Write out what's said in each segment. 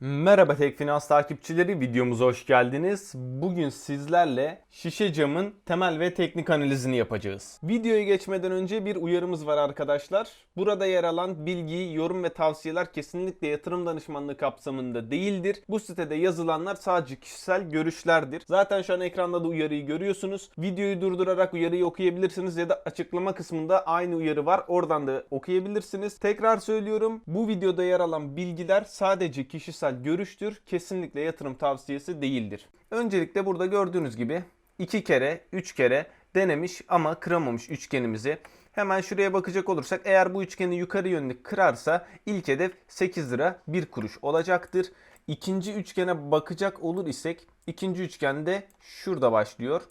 Merhaba Tek Finans takipçileri videomuza hoş geldiniz. Bugün sizlerle şişe camın temel ve teknik analizini yapacağız. Videoya geçmeden önce bir uyarımız var arkadaşlar. Burada yer alan bilgi, yorum ve tavsiyeler kesinlikle yatırım danışmanlığı kapsamında değildir. Bu sitede yazılanlar sadece kişisel görüşlerdir. Zaten şu an ekranda da uyarıyı görüyorsunuz. Videoyu durdurarak uyarıyı okuyabilirsiniz ya da açıklama kısmında aynı uyarı var. Oradan da okuyabilirsiniz. Tekrar söylüyorum. Bu videoda yer alan bilgiler sadece kişisel görüştür. Kesinlikle yatırım tavsiyesi değildir. Öncelikle burada gördüğünüz gibi iki kere, üç kere denemiş ama kıramamış üçgenimizi. Hemen şuraya bakacak olursak eğer bu üçgeni yukarı yönlü kırarsa ilk hedef 8 lira 1 kuruş olacaktır. İkinci üçgene bakacak olur isek ikinci üçgende şurada başlıyor.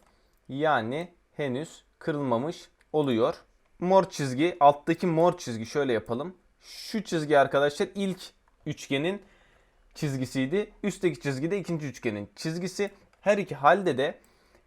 Yani henüz kırılmamış oluyor. Mor çizgi alttaki mor çizgi şöyle yapalım. Şu çizgi arkadaşlar ilk üçgenin çizgisiydi. Üstteki çizgi de ikinci üçgenin çizgisi. Her iki halde de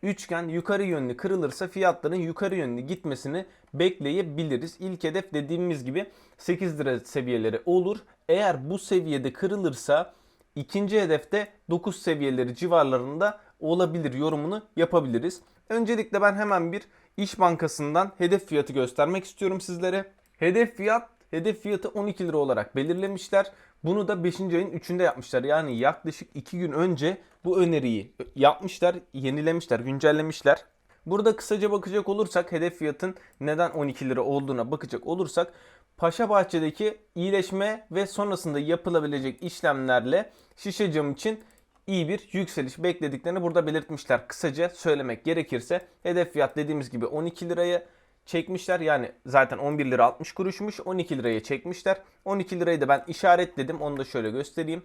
üçgen yukarı yönlü kırılırsa fiyatların yukarı yönlü gitmesini bekleyebiliriz. İlk hedef dediğimiz gibi 8 lira seviyeleri olur. Eğer bu seviyede kırılırsa ikinci hedefte 9 seviyeleri civarlarında olabilir yorumunu yapabiliriz. Öncelikle ben hemen bir İş Bankası'ndan hedef fiyatı göstermek istiyorum sizlere. Hedef fiyat hedef fiyatı 12 lira olarak belirlemişler. Bunu da 5. ayın 3'ünde yapmışlar. Yani yaklaşık 2 gün önce bu öneriyi yapmışlar, yenilemişler, güncellemişler. Burada kısaca bakacak olursak hedef fiyatın neden 12 lira olduğuna bakacak olursak Paşa Bahçe'deki iyileşme ve sonrasında yapılabilecek işlemlerle şişe cam için iyi bir yükseliş beklediklerini burada belirtmişler. Kısaca söylemek gerekirse hedef fiyat dediğimiz gibi 12 liraya çekmişler. Yani zaten 11 lira 60 kuruşmuş. 12 liraya çekmişler. 12 lirayı da ben işaretledim. Onu da şöyle göstereyim.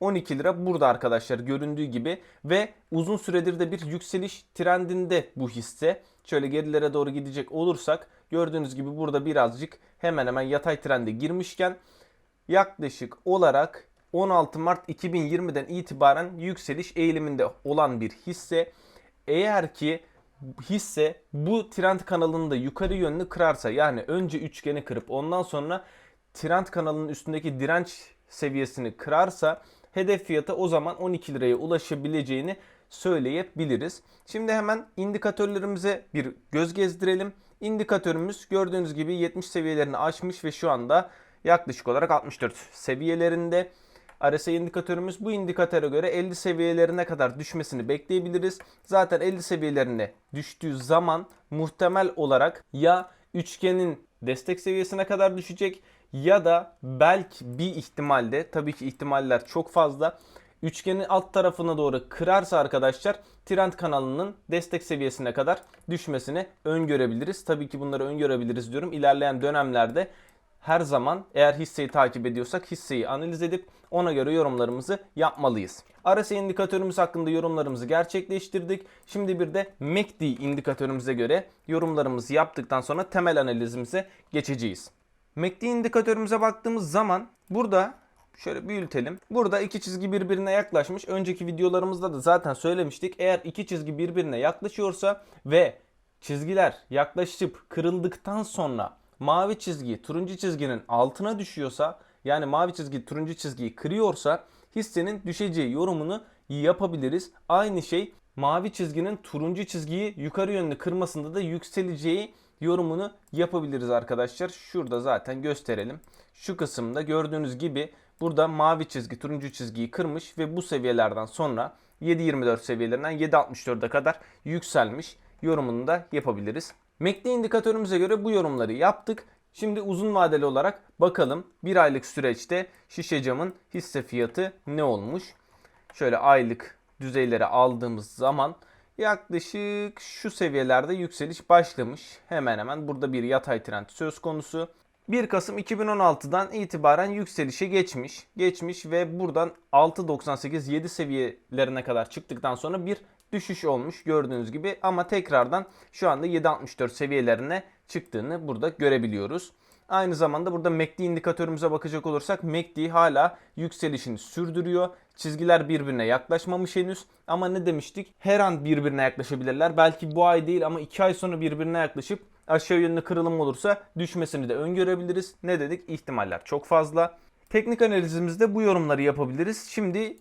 12 lira burada arkadaşlar göründüğü gibi ve uzun süredir de bir yükseliş trendinde bu hisse. Şöyle gerilere doğru gidecek olursak gördüğünüz gibi burada birazcık hemen hemen yatay trende girmişken yaklaşık olarak 16 Mart 2020'den itibaren yükseliş eğiliminde olan bir hisse. Eğer ki hisse bu trend kanalını da yukarı yönlü kırarsa yani önce üçgeni kırıp ondan sonra trend kanalının üstündeki direnç seviyesini kırarsa hedef fiyatı o zaman 12 liraya ulaşabileceğini söyleyebiliriz. Şimdi hemen indikatörlerimize bir göz gezdirelim. İndikatörümüz gördüğünüz gibi 70 seviyelerini aşmış ve şu anda yaklaşık olarak 64 seviyelerinde. RSI indikatörümüz bu indikatöre göre 50 seviyelerine kadar düşmesini bekleyebiliriz. Zaten 50 seviyelerine düştüğü zaman muhtemel olarak ya üçgenin destek seviyesine kadar düşecek ya da belki bir ihtimalde tabii ki ihtimaller çok fazla üçgenin alt tarafına doğru kırarsa arkadaşlar trend kanalının destek seviyesine kadar düşmesini öngörebiliriz. Tabii ki bunları öngörebiliriz diyorum. İlerleyen dönemlerde her zaman eğer hisseyi takip ediyorsak hisseyi analiz edip ona göre yorumlarımızı yapmalıyız. RSI indikatörümüz hakkında yorumlarımızı gerçekleştirdik. Şimdi bir de MACD indikatörümüze göre yorumlarımızı yaptıktan sonra temel analizimize geçeceğiz. MACD indikatörümüze baktığımız zaman burada Şöyle büyütelim. Burada iki çizgi birbirine yaklaşmış. Önceki videolarımızda da zaten söylemiştik. Eğer iki çizgi birbirine yaklaşıyorsa ve çizgiler yaklaşıp kırıldıktan sonra mavi çizgi turuncu çizginin altına düşüyorsa yani mavi çizgi turuncu çizgiyi kırıyorsa hissenin düşeceği yorumunu yapabiliriz. Aynı şey mavi çizginin turuncu çizgiyi yukarı yönlü kırmasında da yükseleceği yorumunu yapabiliriz arkadaşlar. Şurada zaten gösterelim. Şu kısımda gördüğünüz gibi burada mavi çizgi turuncu çizgiyi kırmış ve bu seviyelerden sonra 7.24 seviyelerinden 7.64'e kadar yükselmiş yorumunu da yapabiliriz. MACD indikatörümüze göre bu yorumları yaptık. Şimdi uzun vadeli olarak bakalım bir aylık süreçte şişe camın hisse fiyatı ne olmuş? Şöyle aylık düzeylere aldığımız zaman yaklaşık şu seviyelerde yükseliş başlamış. Hemen hemen burada bir yatay trend söz konusu. 1 Kasım 2016'dan itibaren yükselişe geçmiş. Geçmiş ve buradan 6.98 7 seviyelerine kadar çıktıktan sonra bir düşüş olmuş gördüğünüz gibi ama tekrardan şu anda 7.64 seviyelerine çıktığını burada görebiliyoruz. Aynı zamanda burada MACD indikatörümüze bakacak olursak MACD hala yükselişini sürdürüyor. Çizgiler birbirine yaklaşmamış henüz ama ne demiştik? Her an birbirine yaklaşabilirler. Belki bu ay değil ama 2 ay sonra birbirine yaklaşıp aşağı yönlü kırılım olursa düşmesini de öngörebiliriz. Ne dedik? İhtimaller çok fazla. Teknik analizimizde bu yorumları yapabiliriz. Şimdi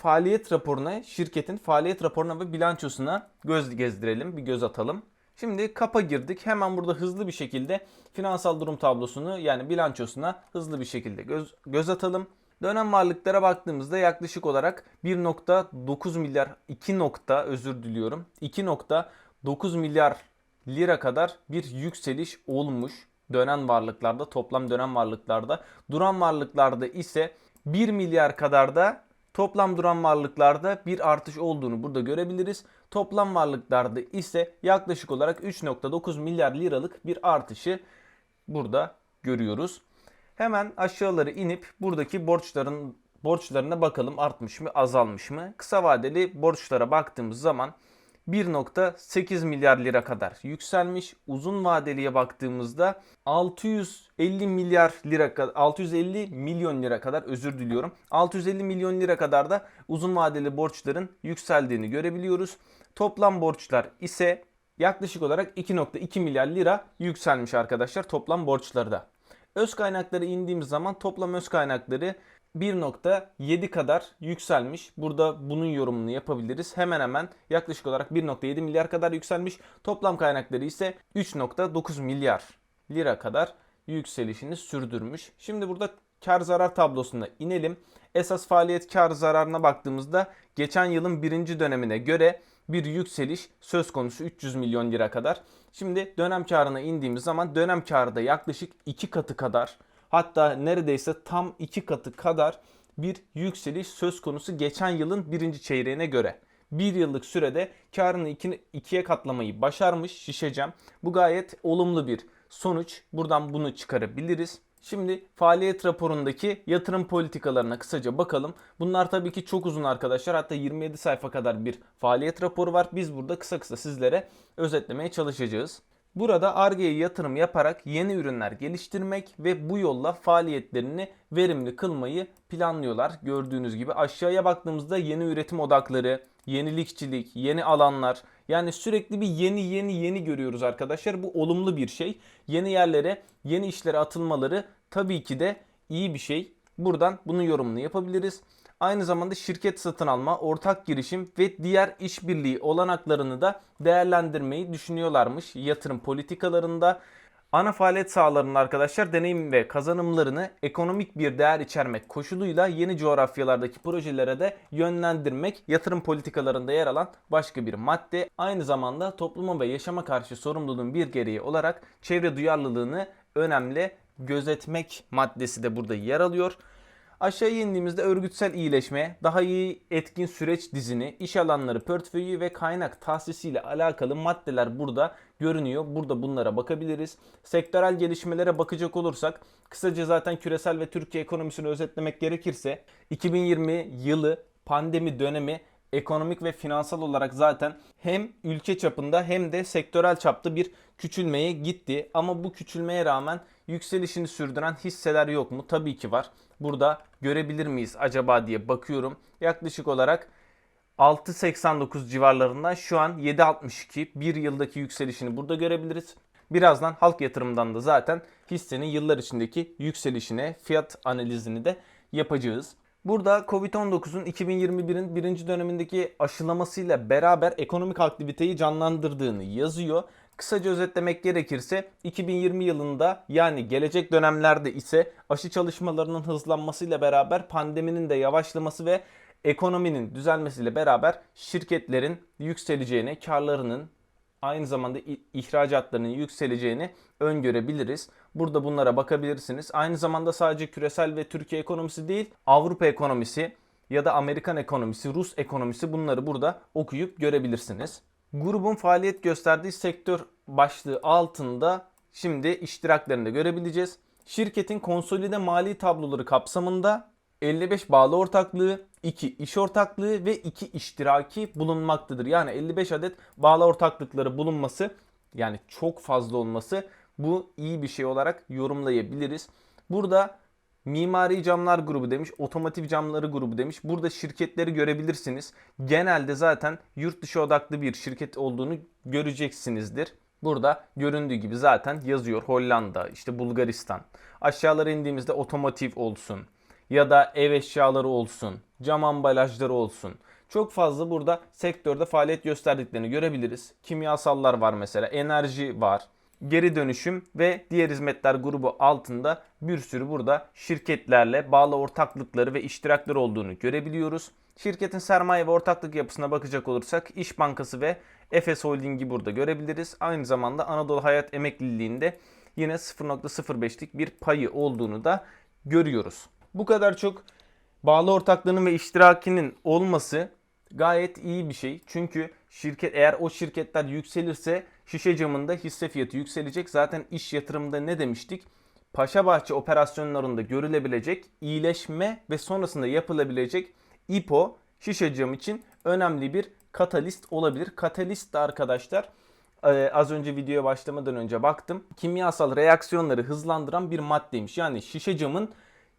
faaliyet raporuna, şirketin faaliyet raporuna ve bilançosuna göz gezdirelim, bir göz atalım. Şimdi kapa girdik. Hemen burada hızlı bir şekilde finansal durum tablosunu yani bilançosuna hızlı bir şekilde göz, göz atalım. Dönem varlıklara baktığımızda yaklaşık olarak 1.9 milyar 2 nokta özür diliyorum. 2.9 milyar lira kadar bir yükseliş olmuş dönen varlıklarda, toplam dönem varlıklarda. Duran varlıklarda ise 1 milyar kadar da toplam duran varlıklarda bir artış olduğunu burada görebiliriz. Toplam varlıklarda ise yaklaşık olarak 3.9 milyar liralık bir artışı burada görüyoruz. Hemen aşağıları inip buradaki borçların borçlarına bakalım artmış mı azalmış mı? Kısa vadeli borçlara baktığımız zaman 1.8 milyar lira kadar yükselmiş. Uzun vadeliye baktığımızda 650 milyar lira 650 milyon lira kadar özür diliyorum. 650 milyon lira kadar da uzun vadeli borçların yükseldiğini görebiliyoruz. Toplam borçlar ise yaklaşık olarak 2.2 milyar lira yükselmiş arkadaşlar toplam borçlarda. Öz kaynakları indiğimiz zaman toplam öz kaynakları 1.7 kadar yükselmiş. Burada bunun yorumunu yapabiliriz. Hemen hemen yaklaşık olarak 1.7 milyar kadar yükselmiş. Toplam kaynakları ise 3.9 milyar lira kadar yükselişini sürdürmüş. Şimdi burada kar zarar tablosuna inelim. Esas faaliyet kar zararına baktığımızda geçen yılın birinci dönemine göre bir yükseliş söz konusu 300 milyon lira kadar. Şimdi dönem karına indiğimiz zaman dönem karı da yaklaşık 2 katı kadar hatta neredeyse tam 2 katı kadar bir yükseliş söz konusu geçen yılın birinci çeyreğine göre. Bir yıllık sürede karını iki, ikiye katlamayı başarmış şişeceğim. Bu gayet olumlu bir sonuç. Buradan bunu çıkarabiliriz. Şimdi faaliyet raporundaki yatırım politikalarına kısaca bakalım. Bunlar tabii ki çok uzun arkadaşlar. Hatta 27 sayfa kadar bir faaliyet raporu var. Biz burada kısa kısa sizlere özetlemeye çalışacağız. Burada Ar-Ge'ye yatırım yaparak yeni ürünler geliştirmek ve bu yolla faaliyetlerini verimli kılmayı planlıyorlar. Gördüğünüz gibi aşağıya baktığımızda yeni üretim odakları, yenilikçilik, yeni alanlar yani sürekli bir yeni yeni yeni görüyoruz arkadaşlar. Bu olumlu bir şey. Yeni yerlere, yeni işlere atılmaları tabii ki de iyi bir şey. Buradan bunun yorumunu yapabiliriz. Aynı zamanda şirket satın alma, ortak girişim ve diğer işbirliği olanaklarını da değerlendirmeyi düşünüyorlarmış yatırım politikalarında. Ana faaliyet sahalarının arkadaşlar deneyim ve kazanımlarını ekonomik bir değer içermek koşuluyla yeni coğrafyalardaki projelere de yönlendirmek yatırım politikalarında yer alan başka bir madde. Aynı zamanda topluma ve yaşama karşı sorumluluğun bir gereği olarak çevre duyarlılığını önemli gözetmek maddesi de burada yer alıyor. Aşağıya indiğimizde örgütsel iyileşme, daha iyi etkin süreç dizini, iş alanları portföyü ve kaynak tahsisiyle alakalı maddeler burada görünüyor. Burada bunlara bakabiliriz. Sektörel gelişmelere bakacak olursak kısaca zaten küresel ve Türkiye ekonomisini özetlemek gerekirse 2020 yılı pandemi dönemi ekonomik ve finansal olarak zaten hem ülke çapında hem de sektörel çapta bir küçülmeye gitti. Ama bu küçülmeye rağmen yükselişini sürdüren hisseler yok mu? Tabii ki var. Burada görebilir miyiz acaba diye bakıyorum. Yaklaşık olarak 6.89 civarlarından şu an 7.62 bir yıldaki yükselişini burada görebiliriz. Birazdan halk yatırımdan da zaten hissenin yıllar içindeki yükselişine fiyat analizini de yapacağız. Burada Covid-19'un 2021'in birinci dönemindeki aşılamasıyla beraber ekonomik aktiviteyi canlandırdığını yazıyor. Kısaca özetlemek gerekirse 2020 yılında yani gelecek dönemlerde ise aşı çalışmalarının hızlanmasıyla beraber pandeminin de yavaşlaması ve ekonominin düzelmesiyle beraber şirketlerin yükseleceğini, karlarının aynı zamanda ihracatlarının yükseleceğini öngörebiliriz. Burada bunlara bakabilirsiniz. Aynı zamanda sadece küresel ve Türkiye ekonomisi değil, Avrupa ekonomisi ya da Amerikan ekonomisi, Rus ekonomisi bunları burada okuyup görebilirsiniz. Grubun faaliyet gösterdiği sektör başlığı altında şimdi iştiraklarını da görebileceğiz. Şirketin konsolide mali tabloları kapsamında 55 bağlı ortaklığı, 2 iş ortaklığı ve 2 iştiraki bulunmaktadır. Yani 55 adet bağlı ortaklıkları bulunması yani çok fazla olması bu iyi bir şey olarak yorumlayabiliriz. Burada Mimari camlar grubu demiş, otomotiv camları grubu demiş. Burada şirketleri görebilirsiniz. Genelde zaten yurt dışı odaklı bir şirket olduğunu göreceksinizdir. Burada göründüğü gibi zaten yazıyor Hollanda, işte Bulgaristan. Aşağılara indiğimizde otomotiv olsun, ya da ev eşyaları olsun, cam ambalajları olsun. Çok fazla burada sektörde faaliyet gösterdiklerini görebiliriz. Kimyasallar var mesela, enerji var, geri dönüşüm ve diğer hizmetler grubu altında bir sürü burada şirketlerle bağlı ortaklıkları ve iştirakları olduğunu görebiliyoruz. Şirketin sermaye ve ortaklık yapısına bakacak olursak İş Bankası ve Efes Holding'i burada görebiliriz. Aynı zamanda Anadolu Hayat Emekliliğinde yine 0.05'lik bir payı olduğunu da görüyoruz. Bu kadar çok bağlı ortaklığının ve iştirakinin olması gayet iyi bir şey. Çünkü şirket eğer o şirketler yükselirse şişe camında hisse fiyatı yükselecek. Zaten iş yatırımında ne demiştik? Paşabahçe operasyonlarında görülebilecek iyileşme ve sonrasında yapılabilecek İPO şişe cam için önemli bir katalist olabilir. Katalist de arkadaşlar e, az önce videoya başlamadan önce baktım. Kimyasal reaksiyonları hızlandıran bir maddeymiş. Yani şişe camın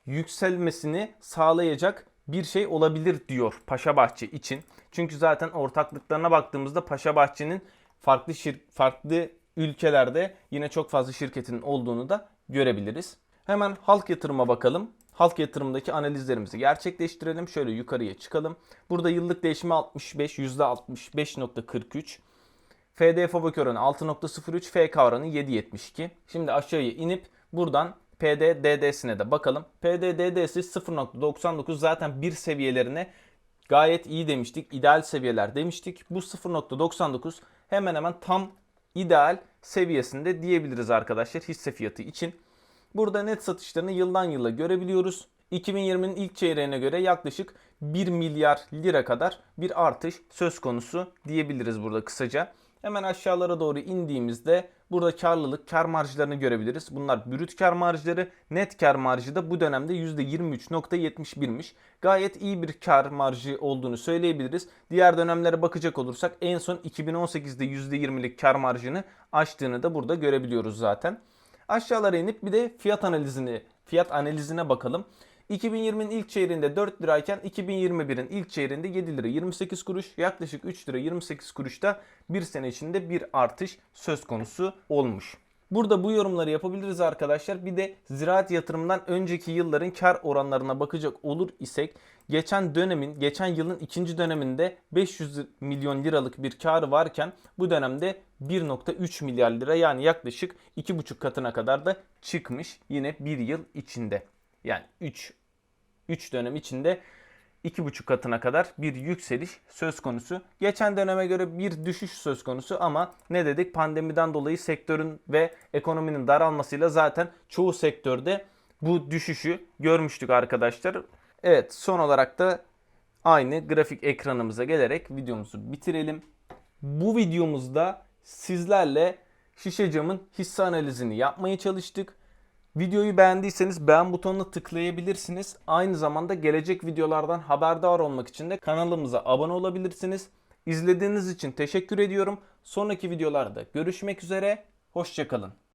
yükselmesini sağlayacak bir şey olabilir diyor Paşabahçe için. Çünkü zaten ortaklıklarına baktığımızda Paşabahçe'nin farklı şir farklı ülkelerde yine çok fazla şirketin olduğunu da görebiliriz. Hemen halk yatırıma bakalım. Halk yatırımdaki analizlerimizi gerçekleştirelim. Şöyle yukarıya çıkalım. Burada yıllık değişimi 65, %65.43. FD fabrik oranı 6.03, FK oranı 7.72. Şimdi aşağıya inip buradan PD DD'sine de bakalım. PD DD'si 0.99 zaten bir seviyelerine gayet iyi demiştik. İdeal seviyeler demiştik. Bu 0.99 hemen hemen tam ideal seviyesinde diyebiliriz arkadaşlar hisse fiyatı için. Burada net satışlarını yıldan yıla görebiliyoruz. 2020'nin ilk çeyreğine göre yaklaşık 1 milyar lira kadar bir artış söz konusu diyebiliriz burada kısaca. Hemen aşağılara doğru indiğimizde burada karlılık, kar marjlarını görebiliriz. Bunlar brüt kar marjları, net kar marjı da bu dönemde %23.71'miş. Gayet iyi bir kar marjı olduğunu söyleyebiliriz. Diğer dönemlere bakacak olursak en son 2018'de %20'lik kar marjını aştığını da burada görebiliyoruz zaten. Aşağılara inip bir de fiyat analizini, fiyat analizine bakalım. 2020'nin ilk çeyreğinde 4 lirayken 2021'in ilk çeyreğinde 7 lira 28 kuruş yaklaşık 3 lira 28 kuruşta bir sene içinde bir artış söz konusu olmuş. Burada bu yorumları yapabiliriz arkadaşlar. Bir de ziraat yatırımından önceki yılların kar oranlarına bakacak olur isek geçen dönemin, geçen yılın ikinci döneminde 500 milyon liralık bir karı varken bu dönemde 1.3 milyar lira yani yaklaşık 2,5 katına kadar da çıkmış yine bir yıl içinde. Yani 3 3 dönem içinde 2,5 katına kadar bir yükseliş söz konusu. Geçen döneme göre bir düşüş söz konusu ama ne dedik? Pandemiden dolayı sektörün ve ekonominin daralmasıyla zaten çoğu sektörde bu düşüşü görmüştük arkadaşlar. Evet son olarak da aynı grafik ekranımıza gelerek videomuzu bitirelim. Bu videomuzda sizlerle şişe camın hisse analizini yapmaya çalıştık. Videoyu beğendiyseniz beğen butonuna tıklayabilirsiniz. Aynı zamanda gelecek videolardan haberdar olmak için de kanalımıza abone olabilirsiniz. İzlediğiniz için teşekkür ediyorum. Sonraki videolarda görüşmek üzere. Hoşçakalın.